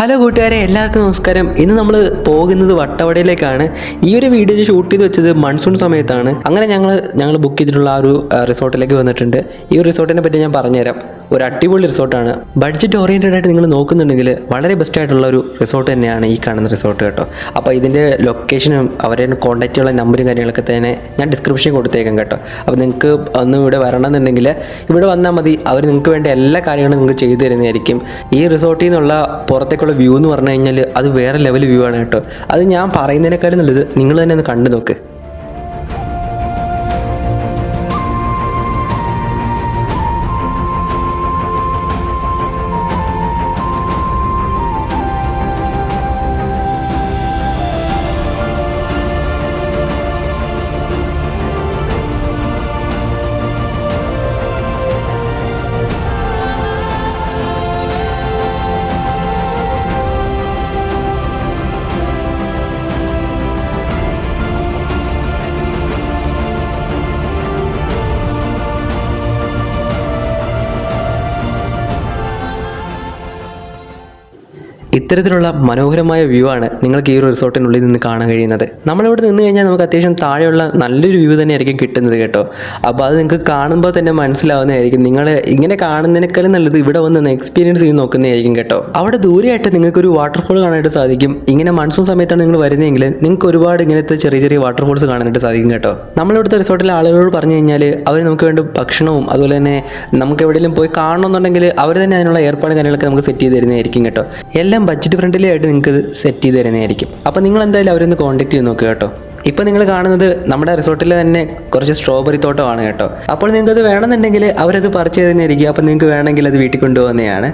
Hello കൂട്ടുകാരെ എല്ലാവർക്കും നമസ്കാരം. ഇന്ന് നമ്മൾ പോകുന്നത് വട്ടവടയിലേക്കാണ്. ഈ ഒരു വീഡിയോ ഷൂട്ട് ചെയ്ത് വെച്ചത് മൺസൂൺ സമയത്താണ്. അങ്ങനെ ഞങ്ങൾ ഞങ്ങൾ ബുക്ക് ചെയ്തിട്ടുള്ള ആ ഒരു റിസോർട്ടിലേക്ക് വന്നിട്ടുണ്ട്. ഈ ഒരു റിസോർട്ടിനെ പറ്റി ഞാൻ പറഞ്ഞുതരാം. ഒരു അടിപൊളി റിസോർട്ടാണ്. ബഡ്ജറ്റ് ഓറിയന്റഡ് ആയിട്ട് നിങ്ങൾ നോക്കുന്നുണ്ടെങ്കിൽ വളരെ ബെസ്റ്റ് ആയിട്ടുള്ള ഒരു റിസോർട്ട് തന്നെയാണ് ഈ കാണുന്ന റിസോർട്ട് കേട്ടോ. അപ്പോൾ ഇതിന്റെ ലൊക്കേഷനും അവരുടെ കോൺടാക്റ്റുള്ള നമ്പറും കാര്യങ്ങളൊക്കെ തന്നെ ഞാൻ ഡിസ്ക്രിപ്ഷൻ കൊടുത്തേക്കാം കേട്ടോ. അപ്പോൾ നിങ്ങൾക്ക് ഒന്ന് ഇവിടെ വരണമെന്നുണ്ടെങ്കിൽ ഇവിടെ വന്നാൽ മതി. അവർ നിങ്ങൾക്ക് വേണ്ട എല്ലാ കാര്യങ്ങളും നിങ്ങൾക്ക് ചെയ്തു തരുന്നതായിരിക്കും. ഈ റിസോർട്ടിൽ നിന്നുള്ള പുറത്തേക്കുള്ള വ്യൂ എന്ന് പറഞ്ഞു കഴിഞ്ഞാൽ അത് വേറെ ലെവൽ വ്യൂ ആണ് കേട്ടോ. അത് ഞാൻ പറയുന്നതിനേക്കാളും നല്ലത് നിങ്ങൾ തന്നെ ഒന്ന് കണ്ടു നോക്ക്. ഇത്തരത്തിലുള്ള മനോഹരമായ വ്യൂ ആണ് നിങ്ങൾക്ക് ഈ ഒരു റിസോർട്ടിനുള്ളിൽ നിന്ന് കാണാൻ കഴിയുന്നത്. നമ്മളിവിടെ നിന്ന് കഴിഞ്ഞാൽ നമുക്ക് അത്യാവശ്യം താഴെയുള്ള നല്ലൊരു വ്യൂ തന്നെയായിരിക്കും കിട്ടുന്നത് കേട്ടോ. അപ്പോൾ അത് നിങ്ങൾക്ക് കാണുമ്പോൾ തന്നെ മനസ്സിലാവുന്നതായിരിക്കും. നിങ്ങൾ ഇങ്ങനെ കാണുന്നതിനേക്കാളും നല്ലത് ഇവിടെ വന്ന് എക്സ്പീരിയൻസ് ചെയ്ത് നോക്കുന്നതായിരിക്കും കേട്ടോ. അവിടെ ദൂരെയായിട്ട് നിങ്ങൾക്ക് ഒരു വാട്ടർഫോൾ കാണാനായിട്ട് സാധിക്കും. ഇങ്ങനെ മൺസൂൺ സമയത്താണ് നിങ്ങൾ വരുന്നതെങ്കിൽ നിങ്ങൾക്ക് ഒരുപാട് ഇങ്ങനത്തെ ചെറിയ ചെറിയ വാട്ടർഫോൾസ് കാണാനായിട്ട് സാധിക്കും കേട്ടോ. നമ്മളിവിടുത്തെ റിസോർട്ടിലെ ആളുകളോട് പറഞ്ഞു കഴിഞ്ഞാൽ അവർ നമുക്ക് വേണ്ട ഭക്ഷണവും അതുപോലെ തന്നെ നമുക്ക് എവിടെയെങ്കിലും പോയി കാണണമെന്നുണ്ടെങ്കിൽ അവർ തന്നെ അതിനുള്ള ഏർപ്പാട് കാര്യങ്ങളൊക്കെ നമുക്ക് സെറ്റ് ചെയ്ത് തരുന്നതായിരിക്കും കേട്ടോ. എല്ലാം ബഡ്ജറ്റ് ഫ്രണ്ട്ലി ആയിട്ട് നിങ്ങൾക്ക് സെറ്റ് ചെയ്ത് തരുന്നതായിരിക്കും. അപ്പോൾ നിങ്ങൾ എന്തായാലും അവരൊന്ന് കോൺടാക്ട് ചെയ്ത് നോക്കുക കേട്ടോ. ഇപ്പോൾ നിങ്ങൾ കാണുന്നത് നമ്മുടെ റിസോർട്ടിൽ തന്നെ കുറച്ച് സ്ട്രോബെറി തോട്ടമാണ് കേട്ടോ. അപ്പോൾ നിങ്ങൾക്ക് അത് വേണമെന്നുണ്ടെങ്കിൽ അവരത് പറിച്ചു തരുന്നതായിരിക്കും. അപ്പോൾ നിങ്ങൾക്ക് വേണമെങ്കിൽ അത് വീട്ടിൽ കൊണ്ടുപോകുന്നതാണ്.